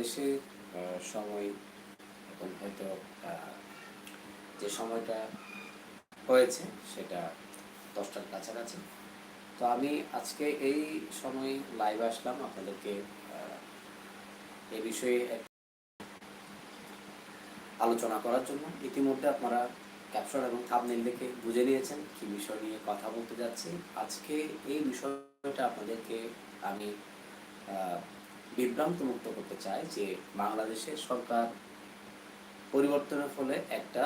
দেশে সময়, এখন হয়তো যে সময়টা হয়েছে, সেটা দশটার কাছাকাছি। তো আমি আজকে এই সময় লাইভ আসলাম আপনাদেরকে এই বিষয়ে আলোচনা করার জন্য। ইতিমধ্যে আপনারা ক্যাপশন এবং থামনেল দেখে বুঝে নিয়েছেন কি বিষয় নিয়ে কথা বলতে যাচ্ছি। আজকে এই বিষয়টা আপনাদেরকে আমি বিভ্রান্ত মুক্ত করতে চাই যে বাংলাদেশের সরকার পরিবর্তনের ফলে একটা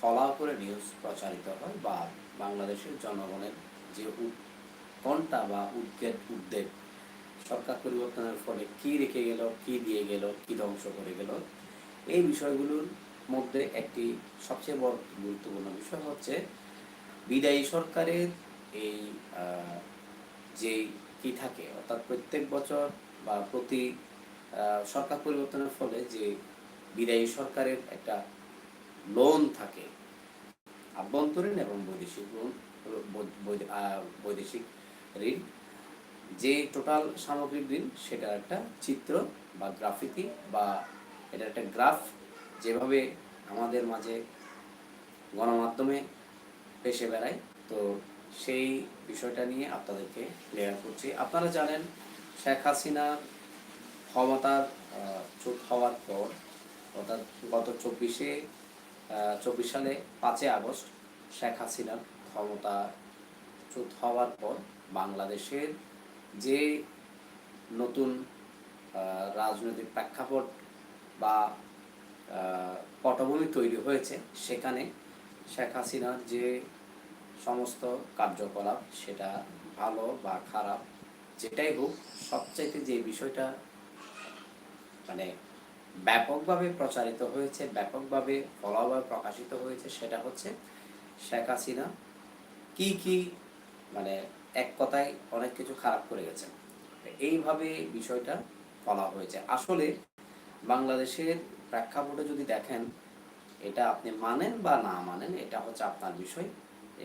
ফলাও করে নিউজ প্রচারিত হয় বা বাংলাদেশের জনগণের যে উৎকণ্ঠা বা উদ্বেগ উদ্বেগ, সরকার পরিবর্তনের ফলে কি রেখে গেল, কি দিয়ে গেল, কি ধ্বংস করে গেল, এই বিষয়গুলোর মধ্যে একটি সবচেয়ে বড় গুরুত্বপূর্ণ বিষয় হচ্ছে বিদায়ী সরকারের এই যে কি থাকে? অর্থাৎ প্রত্যেক বছর বা প্রতি সরকার পরিবর্তনের ফলে যে বিদায়ী সরকারের একটা লোন থাকে, আভ্যন্তরীণ এবং বৈদেশিক লোন বৈদেশিক ঋণ, যে টোটাল সামগ্রিক ঋণ সেটার একটা চিত্র বা গ্রাফিতি বা এটা একটা গ্রাফ যেভাবে আমাদের মাঝে গণমাধ্যমে পেশে বেড়ায়। তো সেই বিষয়টা নিয়ে আপনাদেরকে ক্লিয়ার করছি। আপনারা জানেন, শেখ হাসিনার ক্ষমতার চ্যুত হওয়ার পর, অর্থাৎ গত চব্বিশে চব্বিশ সালে পাঁচই আগস্ট, শেখ হাসিনার ক্ষমতা চ্যুত হওয়ার পর বাংলাদেশের যে নতুন রাজনৈতিক প্রেক্ষাপট বা পটভূমি তৈরি হয়েছে, সেখানে শেখ হাসিনার যে সমস্ত কার্যকলাপ সেটা ভালো বা খারাপ, যেটাই হোক, সবচাইতে যে বিষয়টা মানে ব্যাপকভাবে প্রচারিত হয়েছে, ব্যাপকভাবে ফলাভাবে প্রকাশিত হয়েছে, সেটা হচ্ছে শেখ হাসিনা কি কি মানে এক কথায় অনেক কিছু খারাপ করে গেছেন। এইভাবে বিষয়টা বলা হয়েছে। আসলে বাংলাদেশের প্রেক্ষাপটে যদি দেখেন, এটা আপনি মানেন বা না মানেন, এটা হচ্ছে আপনার বিষয়।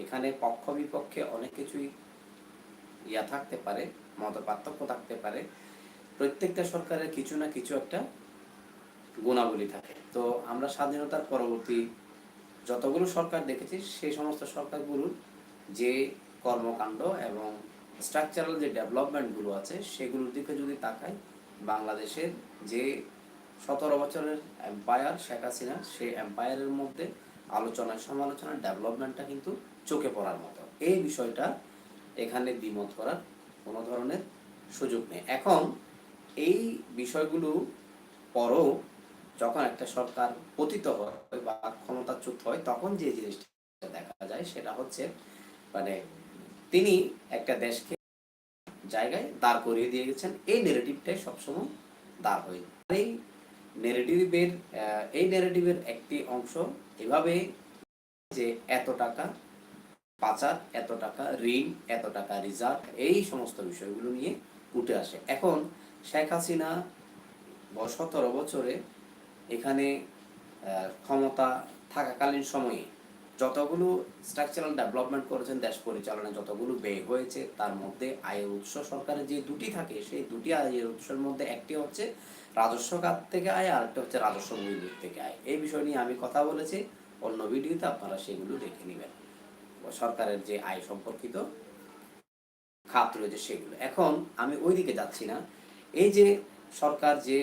এখানে পক্ষ বিপক্ষে অনেক কিছুই ইয়া থাকতে পারে, মত পার্থক্য থাকতে পারে। প্রত্যেকটা সরকারের কিছু না কিছু একটা গুণাবলী থাকে। তো আমরা স্বাধীনতার পরবর্তী যতগুলো সরকার দেখেছি, সেই সমস্ত সরকারগুলোর যে কর্মকাণ্ড এবং স্ট্রাকচারাল যে ডেভেলপমেন্টগুলো আছে, সেগুলোর দিকে যদি তাকাই, বাংলাদেশের যে সতেরো বছরের এম্পায়ার শেখ হাসিনা সেই এম্পায়ারের মধ্যে আলোচনায় সমালোচনা ডেভেলপমেন্টটা কিন্তু চোখে পড়ার মতো। এই বিষয়টা এখানে দ্বিমত করার কোনো ধরনের সুযোগ নেই। এখন এই বিষয়গুলো পরও যখন একটা সরকার পতিত হয় বা ক্ষমতাচ্যুত হয়, তখন যে জিনিসটা দেখা যায় সেটা হচ্ছে মানে তিনি একটা দেশকে জায়গায় দাঁড় করিয়ে দিয়ে গেছেন। এই নেগেটিভটাই সবসময় দাঁড় হয়ে এই নেগেটিভের এই নেগেটিভের একটি অংশ এভাবে যে এত টাকা পাচার, এত টাকা ঋণ, এত টাকা রিজার্ভ, এই সমস্ত বিষয়গুলো নিয়ে উঠে আসে। এখন শেখ হাসিনা সতেরো বছরে এখানে ক্ষমতা থাকাকালীন সময়ে যতগুলো স্ট্রাকচারাল ডেভেলপমেন্ট করেছেন, দেশ পরিচালনায় যতগুলো ব্যয় হয়েছে, তার মধ্যে আয়ের উৎস সরকারের যে দুটি থাকে, সেই দুটি আয়ের উৎসের মধ্যে একটি হচ্ছে রাজস্ব খাত থেকে আয়, আর একটা হচ্ছে রাজস্ব মূল্য থেকে আয়। এই বিষয় নিয়ে আমি কথা বলেছি। অন্য ভিডিওতে আপনারা সেগুলো দেখে নেবেন। সরকারের যে আয় সম্পর্কিত খাত রয়েছে সেগুলো। এখন আমি ওই দিকে যাচ্ছি না। এই যে সরকার যে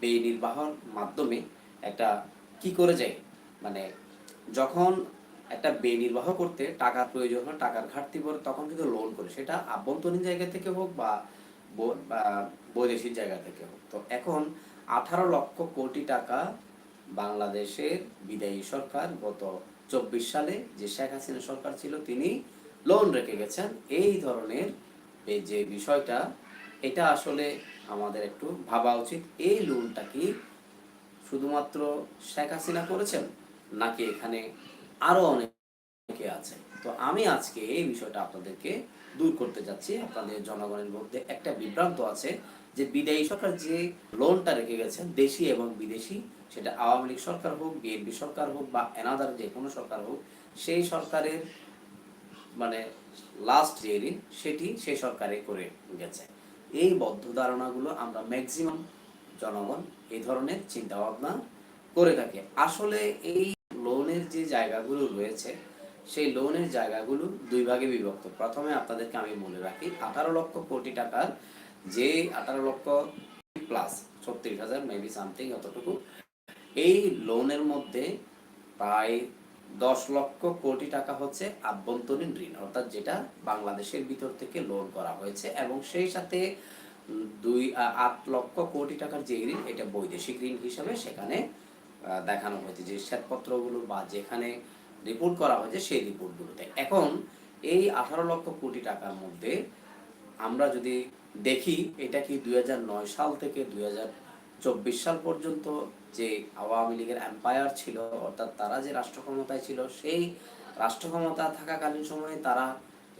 ব্যয় নির্বাহন মাধ্যমে একটা কি করে যায়? মানে যখন একটা ব্যয় নির্বাহ করতে টাকার প্রয়োজন হয়, টাকার ঘাটতি পড়ে, তখন কিন্তু লোন করে। সেটা আভ্যন্তরীণ জায়গা থেকে হোক বা বৈদেশিক জায়গা থেকে হোক। তো এখন আঠারো লক্ষ কোটি টাকা বাংলাদেশের বিদায়ী সরকার গত চব্বিশ সালে যে শেখ হাসিনা সরকার ছিল, তিনি লোন রেখে গেছেন। এই ধরনের এই যে বিষয়টা, এটা আসলে আমাদের একটু ভাবা উচিত। এই লোনটা কি শুধুমাত্র শেখ হাসিনা করেছেন, নাকি এখানে আরও অনেকে আছে? তো আমি আজকে এই বিষয়টা আপনাদেরকে দূর করতে যাচ্ছি। আপনাদের জনগণের মধ্যে একটা বিভ্রান্ত আছে যে বিদায়ী সরকার যে লোনটা রেখে গেছেন, দেশি এবং বিদেশি সেটা আওয়ামী লীগ সরকার হোক, বিএনপি সরকার হোক বা এনাদার যে কোনো সরকার হোক, সেই সরকারের মানে লাস্ট যে ঋণ সেটি সেই সরকারে করে গেছে। এই বদ্ধ ধারণাগুলো আমরা ম্যাক্সিমাম জনগণ এই ধরনের চিন্তা ভাবনা করে থাকে। আসলে এই লোনের যে জায়গাগুলো রয়েছে, সেই লোনের জায়গাগুলো দুই ভাগে বিভক্ত। প্রথমে আপনাদেরকে আমি বলে রাখি, আঠারো লক্ষ কোটি টাকার যে আঠারো লক্ষ প্লাস ছত্রিশ হাজার মেবি সামথিং অতটুকু এই লোনের মধ্যে প্রায় দশ লক্ষ কোটি টাকা হচ্ছে আভ্যন্তরীণ ঋণ, অর্থাৎ যেটা বাংলাদেশের ভিতর থেকে লোন করা হয়েছে এবং সেই সাথে দুই, আট লক্ষ কোটি টাকার যে ঋণ, এটা বৈদেশিক ঋণ হিসাবে সেখানে দেখানো হয়েছে। যে শ্বেতপত্রগুলো বা যেখানে রিপোর্ট করা হয়েছে সেই রিপোর্টগুলোতে এখন এই আঠারো লক্ষ কোটি টাকার মধ্যে আমরা যদি দেখি, এটা কি দুই হাজার নয় সাল থেকে দুই সাল পর্যন্ত যে আওয়ামী লীগের এম্পায়ার ছিল, অর্থাৎ তারা যে রাষ্ট্র ক্ষমতায় ছিল, সেই রাষ্ট্র ক্ষমতা থাকাকালীন সময়ে তারা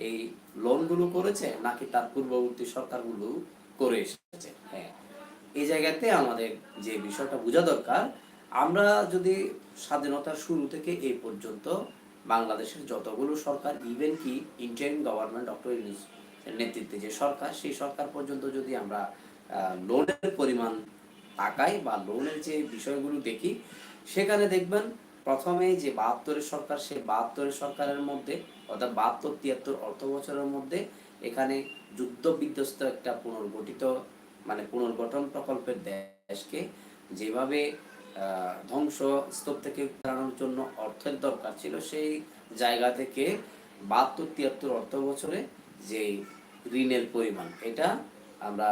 এই লোনগুলো করেছে, নাকি তার পূর্ববর্তী সরকারগুলো করে এসেছে? হ্যাঁ এই জায়গাতে আমাদের যে বিষয়টা বোঝা দরকার, আমরা যদি স্বাধীনতার শুরু থেকে এই পর্যন্ত বাংলাদেশের যতগুলো সরকার ইভেন কি ইন্ডিয়ান গভর্নমেন্ট ডক্টর নেতৃত্বে যে সরকার, সেই সরকার পর্যন্ত যদি আমরা লোনের পরিমাণ তাকাই বা লোনের যে বিষয়গুলো দেখি, সেখানে দেখবেন প্রথমে যে বাহাত্তরের সরকার, সেই বাহাত্তরের সরকারের মধ্যে অর্থাৎ বাহাত্তর, তিয়াত্তর অর্থ বছরের মধ্যে এখানে যুদ্ধ বিধ্বস্ত একটা পুনর্গঠিত মানে পুনর্গঠন প্রকল্পের দেশকে যেভাবে ধ্বংস স্তূপ থেকে দাঁড়ানোর জন্য অর্থের দরকার ছিল, সেই জায়গা থেকে বাহাত্তর, তিয়াত্তর অর্থ বছরে যে ঋণের পরিমাণ, এটা আমরা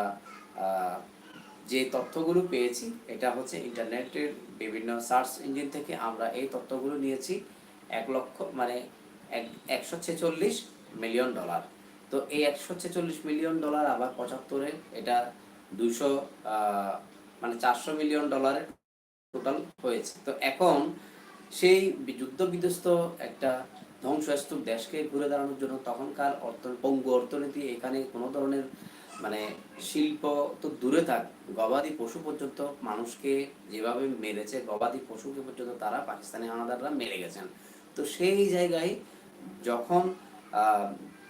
যে তথ্যগুলো পেয়েছি, এটা হচ্ছে ইন্টারনেটের বিভিন্ন সার্চ ইঞ্জিন থেকে আমরা এই তথ্যগুলো নিয়েছি এক লক্ষ মানে এক, একশো ছেচল্লিশ মিলিয়ন ডলার। তো এই একশো ছেচল্লিশ মিলিয়ন ডলার আবার পঁচাত্তরে, এটা দুশো মানে চারশো মিলিয়ন ডলারের টোটাল হয়েছে। তো এখন সেই যুদ্ধ বিধ্বস্ত একটা ধ্বংসস্তূপ দেশকে ঘুরে দাঁড়ানোর জন্য তখনকার অর্থ, পঙ্গু অর্থনীতি এখানে কোনো ধরনের মানে শিল্প তো দূরে থাক, গবাদি পশু পর্যন্ত মানুষকে যেভাবে মেরেছে, গবাদি পশুকে পর্যন্ত তারা পাকিস্তানি হানাদাররা মেরে গেছেন। তো সেই জায়গায় যখন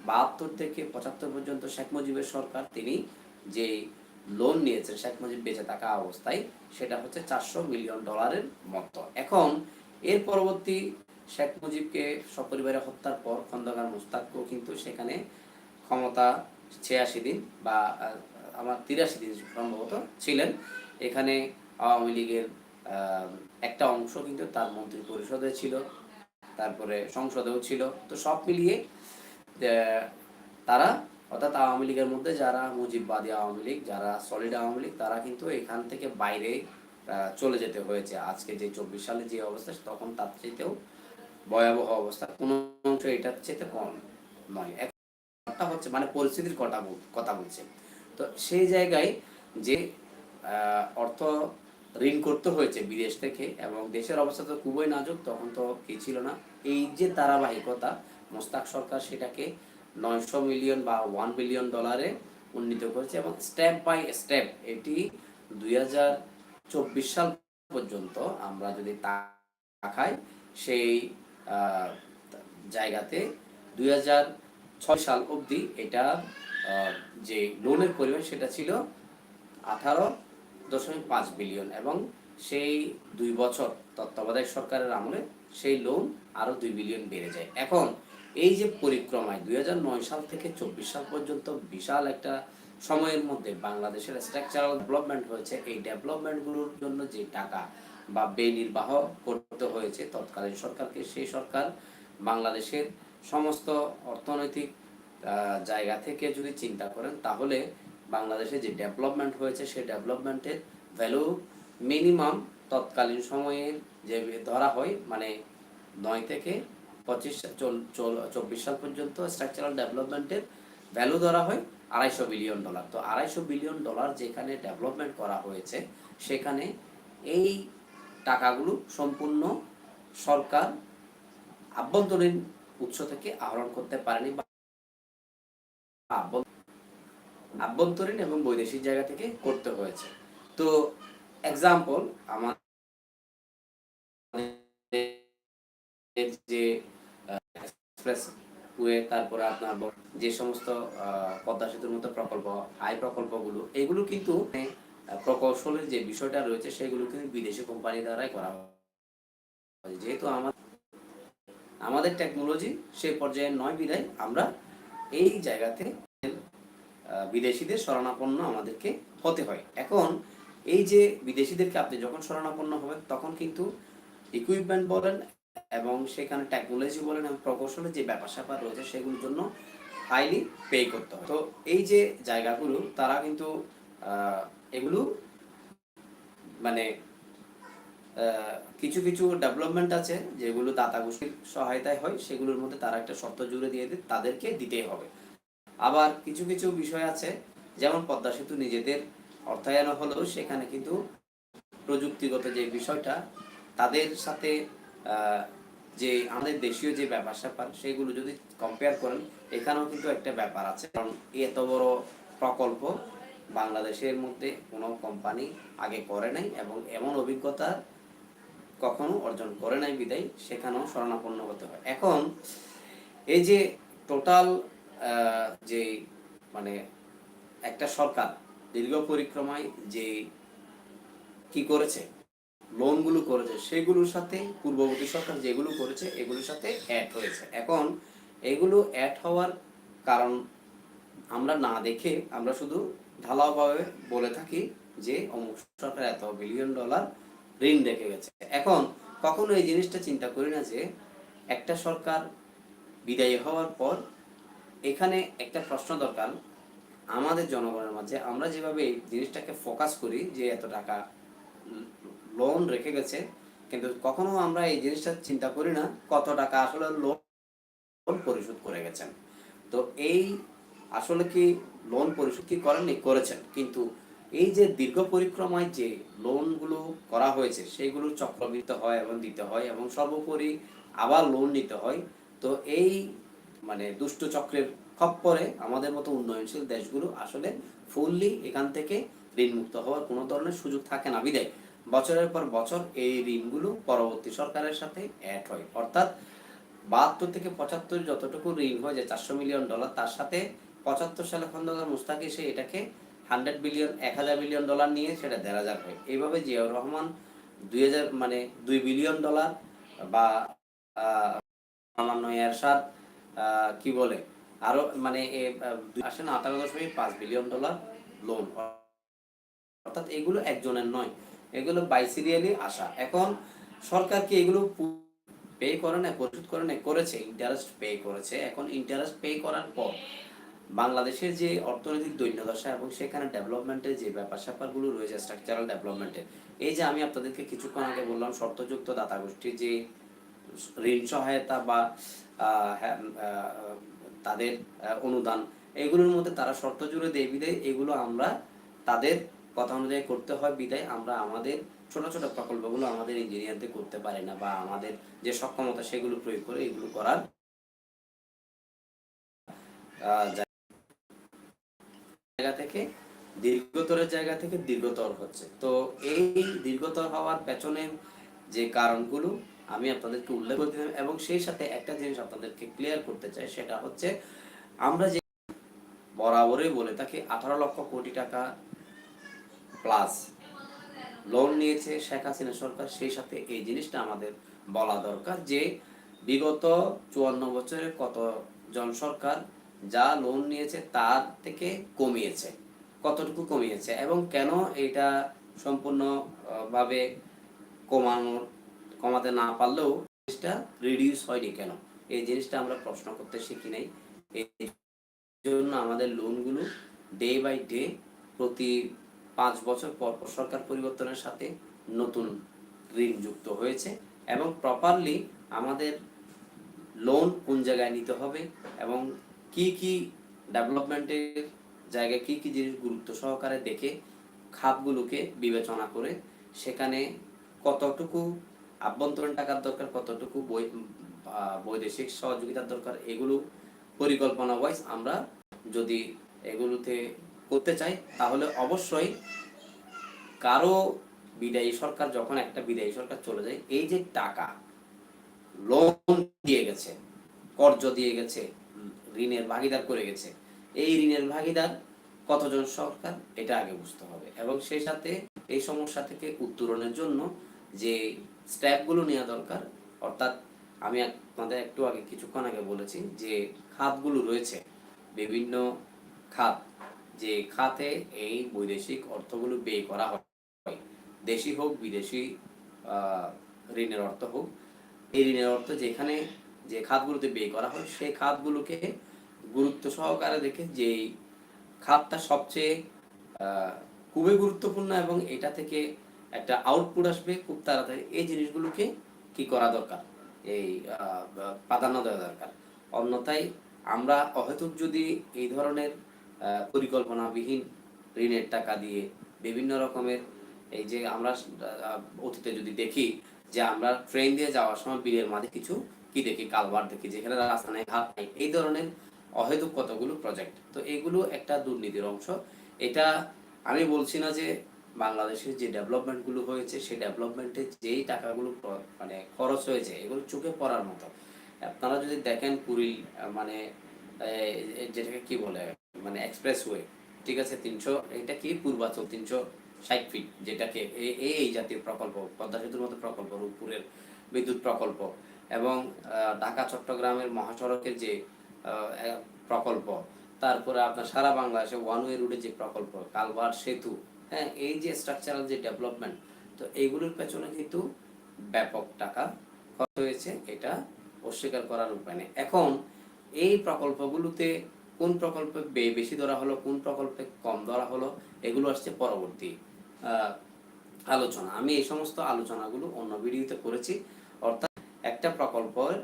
বাহাত্তর থেকে পঁচাত্তর পর্যন্ত শেখ মুজিবের সরকার তিনি যে লোন নিয়েছেন, শেখ মুজিব বেঁচে থাকা অবস্থায়, সেটা হচ্ছে চারশো মিলিয়ন ডলারের মতো। এখন এর পরবর্তী শেখ মুজিবকে সপরিবারে হত্যার পর খন্দকার মুস্তাকও কিন্তু সেখানে ক্ষমতা ছিয়াশি দিন বা আমার তিরাশি দিন সম্ভবত ছিলেন। এখানে আওয়ামী লীগের একটা অংশ কিন্তু তার মন্ত্রী পরিষদে ছিল, তারপরে সংসদেও ছিল। তো সব মিলিয়ে তারা, অর্থাৎ আওয়ামী লীগের মধ্যে যারা মুজিববাদী আওয়ামী লীগ, যারা সলিড আওয়ামী লীগ, তারা কিন্তু এখান থেকে বাইরে চলে যেতে হয়েছে। আজকে যে চব্বিশ সালে যে অবস্থা, তখন তার চাইতেও ভয়াবহ অবস্থা। কোনো অংশ এটার চাইতে কম নয়। একটা হচ্ছে মানে পরিস্থিতির কথা কথা বলছে। তো সেই জায়গায় যে অর্থ ঋণ করতে হয়েছে বিদেশ থেকে এবং দেশের অবস্থা তো খুবই নাজুক, তখন তো কি ছিল না। এই যে ধারাবাহিকতা, মোস্তাক সরকার সেটাকে নয়শো মিলিয়ন বা ওয়ান বিলিয়ন ডলারে উন্নীত করেছে এবং স্টেপ বাই স্টেপ এটি দুই হাজার চব্বিশ সাল পর্যন্ত আমরা যদি তাকাই, সেই জায়গাতে দুই হাজার ছয় সাল অবধি এটা যে লোনের পরিমাণ সেটা ছিল আঠারো দশমিক পাঁচ বিলিয়ন এবং সেই দুই বছর তত্ত্বাবধায়ক সরকারের আমলে সেই লোন আরও দুই বিলিয়ন বেড়ে যায়। এখন এই যে পরিক্রমায় দু হাজার নয় সাল থেকে চব্বিশ সাল পর্যন্ত বিশাল একটা সময়ের মধ্যে বাংলাদেশের স্ট্রাকচারাল ডেভেলপমেন্ট হয়েছে। এই ডেভেলপমেন্টগুলোর জন্য যে টাকা বা ব্যয় নির্বাহ করতে হয়েছে তৎকালীন সরকারকে, সেই সরকার বাংলাদেশের সমস্ত অর্থনৈতিক জায়গা থেকে যদি চিন্তা করেন, তাহলে বাংলাদেশে যে ডেভেলপমেন্ট হয়েছে সেই ডেভেলপমেন্টের ভ্যালু মিনিমাম তৎকালীন সময়ের যে ধরা হয় মানে নয় থেকে পঁচিশ চব্বিশ সাল পর্যন্ত স্ট্রাকচারাল ডেভেলপমেন্টের ভ্যালু ধরা হয় আড়াইশো বিলিয়ন ডলার তো আড়াইশো বিলিয়ন ডলার যেখানে ডেভেলপমেন্ট করা হয়েছে, সেখানে এই টাকাগুলো সম্পূর্ণ সরকার আভ্যন্তরীণ উৎস থেকে আহরণ করতে পারেনি আভ্যন্তরীণ এবং বৈদেশিক জায়গা থেকে করতে হয়েছে। তো এক্সাম্পল আমার যে এক্সপ্রেস ওয়ে তারপরে আপনার যে সমস্ত পদ্মা সেতুর মতো প্রকল্প আয় প্রকল্পগুলো, এগুলো কিন্তু প্রকৌশলের যে বিষয়টা রয়েছে সেগুলো কিন্তু বিদেশি কোম্পানি দ্বারাই করা হয়। যেহেতু আমার আমাদের টেকনোলজি সেই পর্যায়ে নয় বিদায় আমরা এই জায়গাতে বিদেশিদের শরণাপন্ন আমাদেরকে হতে হয়। এখন এই যে বিদেশিদেরকে আপনি যখন শরণাপন্ন হবেন, তখন কিন্তু ইকুইপমেন্ট বলেন এবং সেখানে টেকনোলজি বলেন এবং প্রকৌশলের যে ব্যাপার স্যাপার রয়েছে সেগুলোর জন্য হাইলি পে করতে হয়। তো এই যে জায়গাগুলো, তারা কিন্তু এগুলো মানে কিছু কিছু ডেভেলপমেন্ট আছে যেগুলো দাতা গোষ্ঠীর সহায়তায় হয়, সেগুলোর মধ্যে তারা একটা শর্ত জুড়ে দিয়ে দেয় তাদেরকে দিতেই হবে। আবার কিছু কিছু বিষয় আছে, যেমন পদ্মা সেতু নিজেদের অর্থায়ন হলেও সেখানে কিন্তু প্রযুক্তিগত যে বিষয়টা, তাদের সাথে যে আমাদের দেশীয় যে ব্যাপার স্যাপার, সেগুলো যদি কম্পেয়ার করেন, এখানেও কিন্তু একটা ব্যাপার আছে। কারণ এত বড় প্রকল্প বাংলাদেশের মধ্যে কোনো কোম্পানি আগে করে নাই এবং এমন অভিজ্ঞতা কখনো অর্জন করে নাই বিদায়, সেখানেও শরণাপন্ন হতে হয়। এখন এই যে টোটাল যে মানে একটা সরকার দীর্ঘ পরিক্রমায় যে কি করেছে লোনগুলো করেছে, সেগুলোর সাথে পূর্ববর্তী সরকার যেগুলো করেছে, এগুলোর সাথে অ্যাড হয়েছে। এখন এগুলো অ্যাড হওয়ার কারণ আমরা না দেখে আমরা শুধু ঢালাওভাবে বলে থাকি যে অমুক সরকার এত বিলিয়ন ডলার ঋণ রেখে গেছে। এখন কখনো এই জিনিসটা চিন্তা করি না যে একটা সরকার বিদায়ী হওয়ার পর এখানে একটা প্রশ্ন দরকার। আমাদের জনগণের মাঝে আমরা যেভাবে এই জিনিসটাকে ফোকাস করি যে এত টাকা লোন রেখে গেছে, কিন্তু কখনো আমরা এই জিনিসটা চিন্তা করি না কত টাকা আসলে লোন পরিশোধ করে গেছেন। তো এই আসলে কি লোন পরিশোধ কি করেননি? করেছেন। কিন্তু এই যে দীর্ঘ পরিক্রমায় যে লোনগুলো করা হয়েছে, সেগুলো চক্রবৃত্ত হয় এবং দিতে হয় এবং সর্বোপরি আবার লোন নিতে হয়। তো এই মানে দুষ্ট চক্রের খপ্পরে আমাদের মতো উন্নয়নশীল দেশগুলো আসলে ফুললি এখান থেকে ঋণ মুক্ত হওয়ার কোনো ধরনের সুযোগ থাকে না। বিদায়, বছরের পর বছর এই ঋণগুলো পরবর্তী সরকারের সাথে অ্যাড হয়। অর্থাৎ বাহাত্তর থেকে পঁচাত্তর যতটুকু ঋণ হয় যে চারশো মিলিয়ন ডলার তার সাথে পঁচাত্তর সালে খন্দকার মুস্তাক এসে এটাকে হান্ড্রেড বিলিয়ন, এক হাজার বিলিয়ন ডলার নিয়ে সেটা দেড় হাজার হয় এইভাবে জিয়াউর রহমান দুই হাজার মানে দুই বিলিয়ন ডলার বা সামান্য এরশাদ কি বলে, আরও মানে আসেন আঠারো দশমিক পাঁচ বিলিয়ন ডলার লোন অর্থাৎ এগুলো একজনের নয়, এগুলো বাইসিরিয়ালি আসা এখন সরকার কি এগুলো পে করে না, পরিশোধ করে না, করেছে ইন্টারেস্ট পে করেছে। এখন ইন্টারেস্ট পে করার পর বাংলাদেশের যে অর্থনৈতিক দৈন্যদশা এবং সেখানে ডেভেলপমেন্টের যে ব্যাপার স্যাপারগুলো রয়েছে স্ট্রাকচারাল ডেভেলপমেন্টের এই যে আমি আপনাদেরকে কিছুক্ষণ আগে বললাম শর্তযুক্ত দাতা গোষ্ঠীর যে ঋণ সহায়তা বা হ্যাঁ, তাদের অনুদান এগুলোর মধ্যে তারা শর্ত জুড়ে দেয় বিদায় এগুলো আমরা তাদের কথা অনুযায়ী করতে হয় বিদায় আমরা আমাদের ছোট ছোট প্রকল্পগুলো আমাদের ইঞ্জিনিয়ারদের করতে পারি না বা আমাদের যে সক্ষমতা সেগুলো প্রয়োগ করে এগুলো করার জায়গা থেকে, দীর্ঘতরের জায়গা থেকে দীর্ঘতর হচ্ছে। তো এই দীর্ঘতর হওয়ার পেছনে যে কারণগুলো আমি আপনাদেরকে উল্লেখ করতে চাই এবং সেই সাথে একটা জিনিস আপনাদেরকে ক্লিয়ার করতে চাই, সেটা হচ্ছে আমরা যে বরাবরই বলে থাকি, আঠারো লক্ষ কোটি টাকা প্লাস লোন নিয়েছে শেখ হাসিনা সরকার, সেই সাথে এই জিনিসটা আমাদের বলা দরকার যে বিগত চুয়ান্ন বছরে কতজন সরকার যা লোন নিয়েছে তার থেকে কমিয়েছে। কতটুকু কমিয়েছে এবং কেন এটা সম্পূর্ণ ভাবে কমানোর, কমাতে না পারলেও জিনিসটা রিডিউস হয়নি কেন? এই জিনিসটা আমরা প্রশ্ন করতে শিখি নাই। এই জন্য আমাদের লোনগুলো ডে বাই ডে প্রতি পাঁচ বছর পর সরকার পরিবর্তনের সাথে নতুন ঋণ যুক্ত হয়েছে এবং প্রপারলি আমাদের লোন কোন জায়গায় নিতে হবে এবং কি কি ডেভেলপমেন্টের জায়গায় কি কি জিনিস গুরুত্ব সহকারে দেখে খাতগুলোকে বিবেচনা করে সেখানে কতটুকু আভ্যন্তরীণ টাকার দরকার কতটুকু বৈ- আহ, বৈদেশিক সহযোগিতার দরকার এগুলো পরিকল্পনা ওয়াইজ আমরা যদি এগুলোতে করতে চাই তাহলে অবশ্যই কারও বিদায়ী সরকার যখন একটা বিদায়ী সরকার চলে যায় এই যে টাকা লোন দিয়ে গেছে কর্জ দিয়ে গেছে ঋণের ভাগিদার করে গেছে। এই ঋণের ভাগিদার কতজন সরকার, এটা আগে বুঝতে হবে। এবং সেই সাথে এই সমস্যা থেকে উত্তরণের জন্য যে স্টেপগুলো নেওয়া দরকার, অর্থাৎ আমি আপনাদের একটু আগে, কিছুক্ষণ আগে বলেছি যে খাতগুলো রয়েছে, বিভিন্ন খাত, যে খাতে এই বৈদেশিক অর্থগুলো ব্যয় করা হয়। দেশি হোক, বিদেশি ঋণের অর্থ হোক, এই ঋণের অর্থ যেখানে যে খাতগুলোতে ব্যয় করা হয়, সেই খাতগুলোকে গুরুত্ব সহকারে দেখে যে খাতটা সবচেয়ে খুবই গুরুত্বপূর্ণ এবং এটা থেকে একটা আউটপুট আসবে খুব তাড়াতাড়ি, এই জিনিসগুলোকে কি করা দরকার? এই প্রাধান্য দেওয়া দরকার। অন্যথায় আমরা অহেতুক যদি এই ধরনের পরিকল্পনাবিহীন ঋণের টাকা দিয়ে বিভিন্ন রকমের এই যে আমরা অতীতে যদি দেখি যে আমরা ট্রেন দিয়ে যাওয়ার সময় বিলের মাঝে কিছু কি দেখি কালভার দেখি, যেখানে রাস্তা নেই ঘাট নেই, এই ধরনের অহেতুক কতগুলো প্রজেক্ট তো এগুলো একটা দুর্নীতির অংশ। এটা আমি বলছি না যে বাংলাদেশের যে ডেভেলপমেন্টগুলো হয়েছে, সেই ডেভেলপমেন্টে যেই টাকাগুলো মানে খরচ হয়েছে, এগুলো চোখে পড়ার মতো। আপনারা যদি দেখেন পুরী মানে যেটাকে কি বলে মানে এক্সপ্রেসওয়ে ঠিক আছে, তিনশো, এটা কি পূর্বাচল, তিনশো ষাট ফিট যেটাকে এই- জাতীয় প্রকল্প, পদ্মা সেতুর মতো প্রকল্প, রূপপুরের বিদ্যুৎ প্রকল্প এবং ঢাকা, চট্টগ্রামের মহাসড়কের যে প্রকল্প, তারপরে আপনার সারা বাংলাদেশে ওয়ান ওয়ে রুটের যে প্রকল্প, কালভার সেতু হ্যাঁ এই যে স্ট্রাকচারাল যে ডেভেলপমেন্ট তো এইগুলোর পেছনে কিন্তু ব্যাপক টাকা খরচ হয়েছে, এটা অস্বীকার করার উপায় নেই। এখন এই প্রকল্পগুলোতে কোন প্রকল্পে বেশি ধরা হলো, কোন প্রকল্পে কম ধরা হলো, এগুলো আসছে পরবর্তী আলোচনা। আমি এই সমস্ত আলোচনাগুলো অন্য ভিডিওতে করেছি। অর্থাৎ একটা প্রকল্পের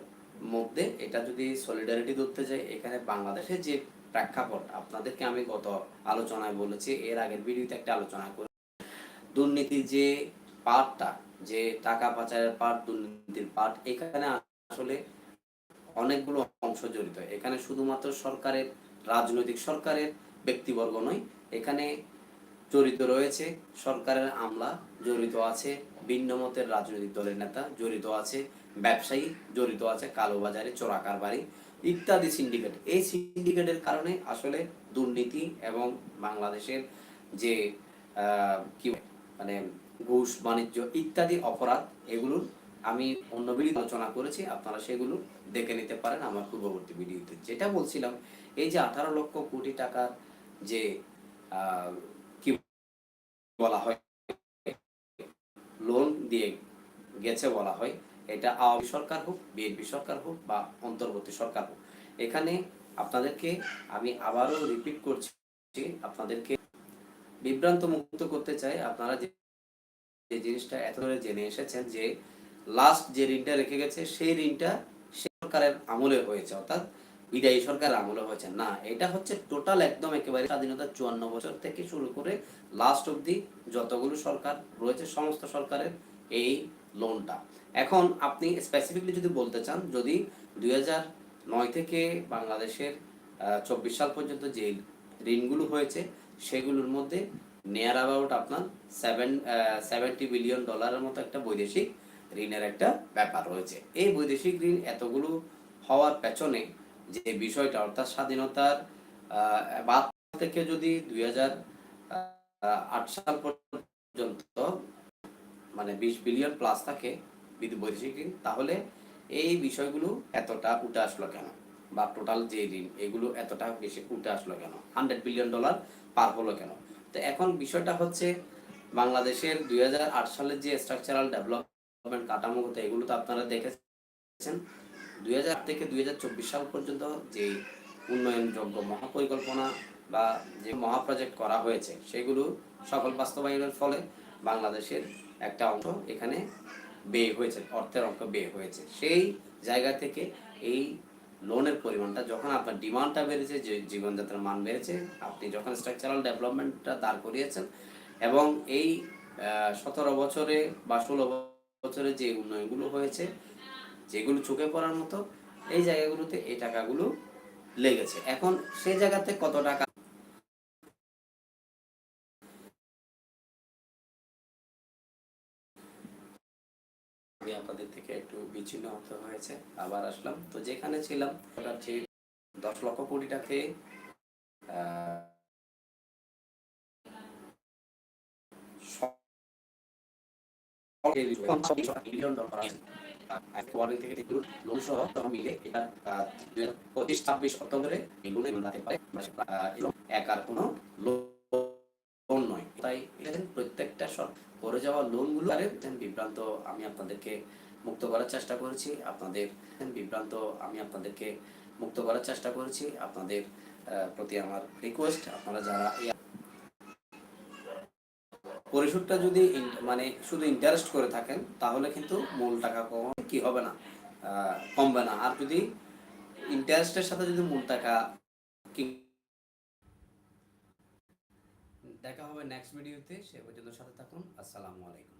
মধ্যে এটা যদি সলিডারিটি ধরতে যাই, এখানে বাংলাদেশের যে প্রেক্ষাপট, আপনাদেরকে আমি গত আলোচনায় বলেছি, এর আগের ভিডিওতে একটা আলোচনা করে। দুর্নীতির যে পার্টটা, যে টাকা পাচারের পার্ট, দুর্নীতির পার্ট, এখানে আসলে অনেকগুলো অংশ জড়িত। এখানে শুধুমাত্র সরকারের, রাজনৈতিক সরকারের ব্যক্তিবর্গ নয়, এখানে জড়িত রয়েছে, সরকারের আমলা জড়িত আছে ভিন্ন মতের রাজনৈতিক দলের নেতা জড়িত আছে, ব্যবসায়ী জড়িত আছে, কালোবাজারে চোরা কারবারি ইত্যাদি সিন্ডিকেট এই সিন্ডিকেটের কারণে আসলে দুর্নীতি এবং বাংলাদেশের যে কি মানে ঘুষ, বাণিজ্য ইত্যাদি অপরাধ, এগুলোর আমি অন্য ভিডিও আলোচনা করেছি, আপনারা সেগুলো দেখে নিতে পারেন আমার পূর্ববর্তী ভিডিওতে যেটা বলছিলাম, এই যে আঠারো লক্ষ কোটি টাকার যে বলা হয়। লোন দিয়ে গেছে বলা হয়। এটা আওয়ামী সরকার হোক, বিএনপি সরকার হোক বা অন্তর্বর্তী সরকার হোক। এখানে আপনাদেরকে আমি আবারও রিপিট করছি, আপনাদেরকে বিভ্রান্ত মুক্ত করতে চাই। আপনারা যে জিনিসটা এত ধরে জেনে এসেছেন যে লাস্ট যে ঋণটা রেখে গেছে, সেই ঋণটা সরকারের আমলে হয়েছে। অর্থাৎ বিদায়ী সরকার আমলে হয়েছে। না, এটা হচ্ছে টোটাল একদম একেবারে স্বাধীনতা চুয়ান্ন বছর থেকে শুরু করে লাস্ট অবধি যতগুলো সরকার রয়েছে, সমস্ত সরকারের এই লোনটা এখন আপনি স্পেসিফিকলি যদি বলতে চান, যদি দুই নয় থেকে বাংলাদেশের চব্বিশ সাল পর্যন্ত যে ঋণগুলো হয়েছে, সেগুলোর মধ্যে নিয়ার অ্যাবাউট আপনার সেভেন সেভেন্টি বিলিয়ন ডলারের মতো একটা বৈদেশিক ঋণের একটা ব্যাপার রয়েছে। এই বৈদেশিক ঋণ এতগুলো হওয়ার পেছনে যে বিষয়টা, অর্থাৎ স্বাধীনতার থেকে যদি দুই হাজার আট সাল পর্যন্ত মানে বিশ বিলিয়ন প্লাস থাকে বিদ- বৈদেশিক ঋণ, তাহলে এই বিষয়গুলো এতটা উঠে আসলো কেন? বা টোটাল যে ঋণ, এগুলো এতটা বেশি উঠে আসলো কেন? হান্ড্রেড বিলিয়ন ডলার পার হলো কেন? তো এখন বিষয়টা হচ্ছে বাংলাদেশের দুই হাজার আট সালের যে স্ট্রাকচারাল ডেভেলপমেন্ট কাঠামোগত এগুলো তো আপনারা দেখেছেন। দুই হাজার থেকে দুই হাজার চব্বিশ সাল পর্যন্ত যে উন্নয়নযোগ্য মহাপরিকল্পনা বা যে মহাপ্রজেক্ট করা হয়েছে, সেগুলো সকল বাস্তবায়নের ফলে বাংলাদেশের একটা অংশ এখানে ব্যয় হয়েছে, অর্থের অঙ্ক ব্যয় হয়েছে। সেই জায়গা থেকে এই লোনের পরিমাণটা যখন আপনার ডিমান্ডটা বেড়েছে, যে জীবনযাত্রার মান বেড়েছে, আপনি যখন স্ট্রাকচারাল ডেভেলপমেন্টটা দাঁড় করিয়েছেন এবং এই সতেরো বছরে বা ষোলো বছরে যে উন্নয়নগুলো হয়েছে যেগুলো চোখে পড়ার মতো এই জায়গাগুলোতে এই টাকাগুলো লেগেছে। এখন সেই জায়গাতে কত টাকা? আপনাদের থেকে একটু বিচ্ছিন্ন হতে হয়েছে আবার আসলাম। তো যেখানে ছিলাম দশ লক্ষ কোটি আহ, মিলিয়ন ওয়ার্ল্ড থেকে লোন সহ সব এটা পঁচিশ, ছাব্বিশ এবং এক আর কোনো লোন নয়। তাই প্রত্যেকটা যাওয়া লোনগুলো আরে বিভ্রান্ত, আমি আপনাদেরকে মুক্ত করার চেষ্টা করেছি। আপনাদের বিভ্রান্ত, আমি আপনাদেরকে মুক্ত করার চেষ্টা করেছি। আপনাদের প্রতি আমার রিকোয়েস্ট আপনারা যারা পরিশোধটা যদি মানে শুধু ইন্টারেস্ট করে থাকেন, তাহলে কিন্তু মূল টাকা কম কি হবে না কমবে না। আর যদি ইন্টারেস্টের সাথে যদি মূল টাকা দেখা হবে নেক্সট ভিডিওতে সে পর্যন্ত সাথে থাকুন। আসসালামু আলাইকুম।